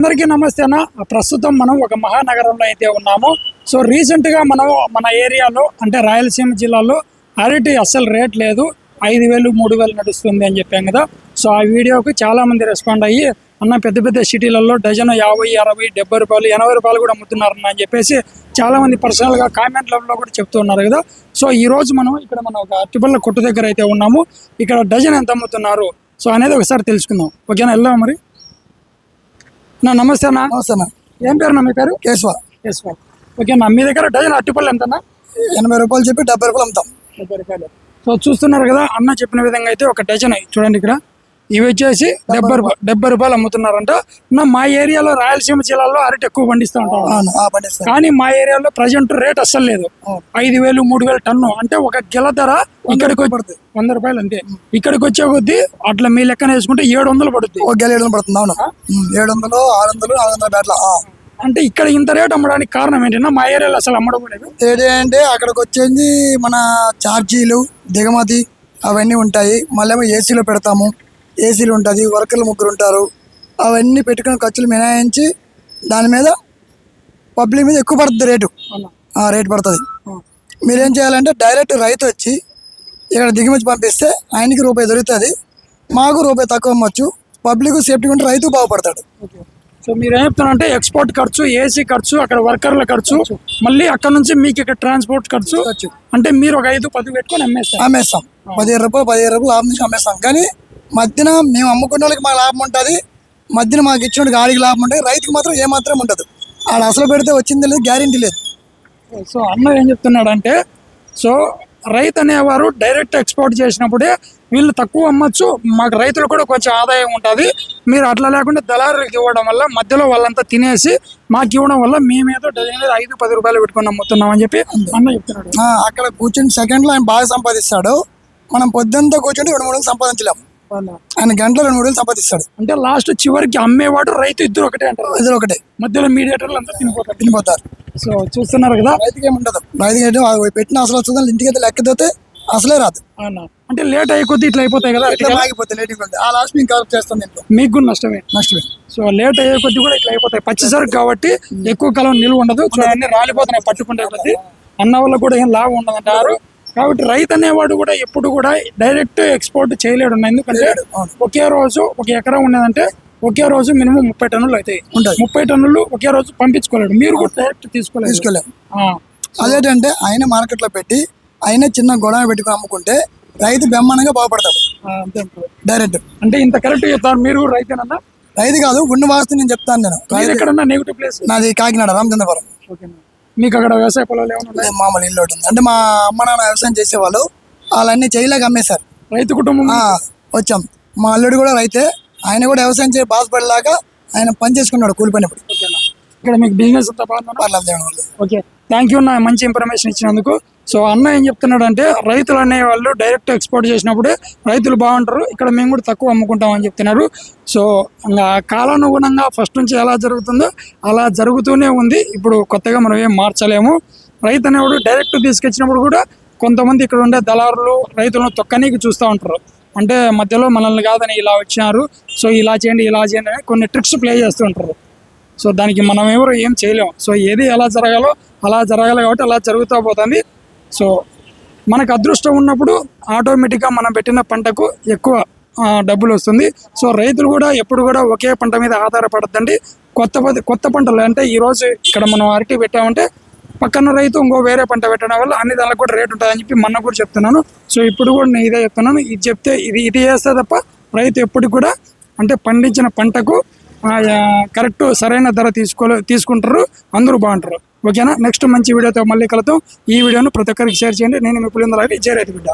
అందరికీ నమస్తే అన్న. ప్రస్తుతం మనం ఒక మహానగరంలో అయితే ఉన్నాము. సో రీసెంట్గా మనం మన ఏరియాలో అంటే రాయలసీమ జిల్లాలో అరటి అస్సలు రేట్ లేదు. ఐదు వేలు మూడు వేలు నడుస్తుంది అని చెప్పాం కదా. సో ఆ వీడియోకి చాలా మంది రెస్పాండ్ అయ్యి అన్న పెద్ద పెద్ద సిటీలలో డజన్ యాభై అరవై డెబ్బై రూపాయలు ఎనభై రూపాయలు కూడా అమ్ముతున్నారన్న అని చెప్పేసి చాలా మంది పర్సనల్గా కామెంట్లలో కూడా చెప్తున్నారు కదా. సో ఈ రోజు మనం ఇక్కడ మనం ఒక అరటిపళ్ళ కొట్టు దగ్గర అయితే ఉన్నాము. ఇక్కడ డజన్ ఎంత అమ్ముతున్నారు? సో అనేది ఒకసారి తెలుసుకుందాం. ఓకేనా? వెళ్దాం మరి? నా నమస్తే అన్న. నమస్తే అన్న. ఏం పేరు నా మీ పేరు? కేశవ. ఎస్ ఓకే నా మీ దగ్గర డజన్ అట్టిపళ్ళు ఎంతనా ఎనభై రూపాయలు చెప్పి డెబ్బై రూపాయలు అమ్ముతాం. డెబ్బై రూపాయలు. సో చూస్తున్నారు కదా అన్న చెప్పిన విధంగా అయితే ఒక డజన్ చూడండి ఇక్కడ. ఇవి వచ్చేసి డెబ్బై రూపాయలు. డెబ్బై రూపాయలు అమ్ముతున్నారంట. మా ఏరియాలో రాయలసీమ జిల్లాలో అరటి ఎక్కువ పండిస్తూ ఉంటాం. కానీ మా ఏరియాలో ప్రజెంట్ రేట్ అస్సలు లేదు. ఐదు వేలు మూడు వేలు టన్ను. అంటే ఒక గిల ధర ఇక్కడికి వచ్చి- వంద రూపాయలు అంతే. ఇక్కడికి వచ్చే కొద్దీ అట్లా మీ లెక్కన వేసుకుంటే ఏడు వందలు పడుతుంది ఒక గెల ఏడు వందలు పడుతుంది అవును. ఏడు వందలు ఆరు వందలు నాలుగు వందల బ్యాట్ల అంటే ఇక్కడ ఇంత రేట్ అమ్మడానికి కారణం ఏంటన్నా మా ఏరియాలో అసలు అమ్మడం లేదు. ఏంటి అంటే అక్కడికి వచ్చేది మన ఛార్జీలు దిగుమతి అవన్నీ ఉంటాయి. మళ్ళీ ఏమో ఏసీలో పెడతాము. ఏసీలు ఉంటుంది వర్కర్లు ముగ్గురు ఉంటారు. అవన్నీ పెట్టుకుని ఖర్చులు మినాయించి దాని మీద పబ్లిక్ మీద ఎక్కువ పడుతుంది రేటు. రేటు పడుతుంది. మీరేం చేయాలంటే డైరెక్ట్ రైతు వచ్చి ఇక్కడ దిగుమతి పంపిస్తే ఆయనకి రూపాయి దొరుకుతుంది మాకు రూపాయి తక్కువ అమ్మొచ్చు పబ్లిక్ సేఫ్టీ ఉంటే రైతు బాగుపడతాడు. సో మీరు ఏం చెప్తున్నారంటే ఎక్స్పోర్ట్ ఖర్చు ఏసీ ఖర్చు అక్కడ వర్కర్ల ఖర్చు మళ్ళీ అక్కడ నుంచి మీకు ఇక్కడ ట్రాన్స్పోర్ట్ ఖర్చు. అంటే మీరు ఒక ఐదు పది పెట్టుకొని అమ్మేస్తారు. అమ్మేస్తాం. పదిహేను రూపాయలు పదిహేను రూపాయలు లాభం నుంచి అమ్మేస్తాం. కానీ మధ్యన మేము అమ్ముకున్న వాళ్ళకి మాకు లాభం ఉంటుంది. మధ్యన మాకు ఇచ్చిన గాడికి లాభం ఉంటుంది. రైతుకి మాత్రం ఏ మాత్రం ఉండదు. ఆడ అసలు పెడితే వచ్చింది లేదు గ్యారంటీ లేదు. సో అన్న ఏం చెప్తున్నాడంటే సో రైతు అనేవారు డైరెక్ట్ ఎక్స్పోర్ట్ చేసినప్పుడే వీళ్ళు తక్కువ అమ్మచ్చు మాకు రైతులు కూడా కొంచెం ఆదాయం ఉంటుంది. మీరు అట్లా లేకుండా దళారులకు ఇవ్వడం వల్ల మధ్యలో వాళ్ళంతా తినేసి మాకు ఇవ్వడం వల్ల మేమేదో డజన్ మీద ఐదు పది రూపాయలు పెట్టుకొని అమ్ముతున్నాం అని చెప్పి అన్న చెప్తున్నాడు. అక్కడ కూర్చుని సెకండ్లో ఆయన బాగా సంపాదిస్తాడు. మనం పొద్దుంతా కూర్చుంటే రెండు మూడు సంపాదించలేము ఆయన గంటలో రెండు వేలు సంపాదిస్తాడు. అంటే లాస్ట్ చివరికి అమ్మేవాడు రైతు ఇద్దరు ఒకటే అంటారు. ఇది ఒకటే. మధ్యలో మీడియేటర్లు అంతా తినిపోతారు. తినిపోతారు. సో చూస్తున్నారు కదా? రైతుకి ఏమి ఉండదు. రైతుకి పెట్టిన అసలు వస్తుంది ఇంటికి అయితే లెక్కదోతే అసలే రాదు. అంటే లేట్ కొద్దీ ఇట్లా అయిపోతాయి కదా? ఇట్లా ఆగిపోతే లేటింగ్ ఉంది ఆ లాస్ట్ మేము కరెక్ట్ చేస్తాం మీకు కూడా నష్టమే. నష్టమే. సో లేట్ అయ్యే కొద్దీ కూడా ఇట్లా అయిపోతాయి. పచ్చిసరికి కాబట్టి ఎక్కువ కాలం నిలువ ఉండదు. అన్ని రాలిపోతున్నాయి పట్టుకుంటే కొద్దీ. అన్న వల్ల కూడా ఏం లాభం ఉండదంటారు? కాబట్టి రైతు అనేవాడు కూడా ఎప్పుడు కూడా డైరెక్ట్ ఎక్స్పోర్ట్ చేయలేడు. ఎందుకంటే. ఒకే రోజు ఒక ఎకరం ఉన్నదంటే ఒకే రోజు మినిమం ముప్పై టన్నులు అవుతాయి. ముప్పై టన్నులు ఒకే రోజు పంపించుకోలేడు. మీరు కూడా డైరెక్ట్ తీసుకోలేదు. తీసుకోలేము అదేంటంటే ఆయన మార్కెట్లో పెట్టి ఆయన చిన్న గొడవ పెట్టుకుని అమ్ముకుంటే రైతు బ్రహ్మాండంగా బాగుపడతాడు. డైరెక్ట్. అంటే ఇంత కరెక్ట్ చెప్తారు. మీరు కూడా రైతేనన్నా? రైతు కాదు ఉన్న వాస్తు నేను చెప్తాను నేను. ఎక్కడన్నా నెగిటివ్ ప్లేస్? నాది కాకినాడ రామచంద్రపురం. ఓకేనా మీకు అక్కడ వ్యవసాయ పొలాలు ఏమైనా ఉన్నాయి? మామూలు ఇల్లు ఒకటి ఉంది. అంటే మా అమ్మ నాన్న వ్యవసాయం చేసేవాళ్ళు. వాళ్ళన్నీ చేయలేక అమ్మేశారు. రైతు కుటుంబం ఆ, వచ్చాం. మా అల్లుడు కూడా రైతే ఆయన కూడా వ్యవసాయం చేసి బాధపడేలాగా ఆయన పని చేసుకున్నాడు కూలి పని ఇప్పుడు ఓకేనా? ఇక్కడ మీకు బిజినెస్ అంతా బాగుందా? పర్లేదు దేవుని వల్ల. ఓకే. థ్యాంక్ యూ నా మంచి ఇన్ఫర్మేషన్ ఇచ్చినందుకు. సో అన్న ఏం చెప్తున్నాడంటే రైతులు అనేవాళ్ళు డైరెక్ట్ ఎక్స్పోర్ట్ చేసినప్పుడే రైతులు బాగుంటారు ఇక్కడ మేము కూడా తక్కువ అమ్ముకుంటాం అని చెప్తున్నారు. సో ఇంకా కాలానుగుణంగా ఫస్ట్ నుంచి ఎలా జరుగుతుందో అలా జరుగుతూనే ఉంది. ఇప్పుడు కొత్తగా మనం ఏం మార్చలేము. రైతు అనేవాడు డైరెక్ట్ తీసుకొచ్చినప్పుడు కూడా కొంతమంది ఇక్కడ ఉండే దళారులు రైతులను తొక్కనీకి చూస్తూ ఉంటారు. అంటే మధ్యలో మనల్ని కాదని ఇలా వచ్చినారు సో ఇలా చేయండి ఇలా చేయండి అని కొన్ని ట్రిక్స్ ప్లే చేస్తూ ఉంటారు. సో దానికి మనం ఎవరు ఏం చేయలేము. సో ఏది ఎలా జరగాలో అలా జరగాలి కాబట్టి అలా జరుగుతూ పోతుంది. సో మనకు అదృష్టం ఉన్నప్పుడు ఆటోమేటిక్గా మనం పెట్టిన పంటకు ఎక్కువ డబ్బులు వస్తుంది. సో రైతులు కూడా ఎప్పుడు కూడా ఒకే పంట మీద ఆధారపడద్దండి. కొత్త కొత్త పంటలు అంటే ఈరోజు ఇక్కడ మనం అరటి పెట్టామంటే పక్కన రైతు ఇంకో వేరే పంట పెట్టడం వల్ల అన్ని దానికి కూడా రేట్ ఉంటుందని చెప్పి మొన్న కూడా చెప్తున్నాను. సో ఇప్పుడు కూడా నేను ఇదే చెప్తున్నాను. ఇది చెప్తే ఇది ఇది చేస్తే తప్ప రైతు ఎప్పటికి కూడా అంటే పండించిన పంటకు కరెక్ట్ సరైన ధర తీసుకోలే తీసుకుంటారు. అందరూ బాగుంటారు. ఓకేనా? నెక్స్ట్ మంచి వీడియోతో మళ్ళీ కలుద్దాం. ఈ వీడియోను ప్రతి ఒక్కరికి షేర్ చేయండి. నేను మీ పులిందలాగి జయ బిడ్డ.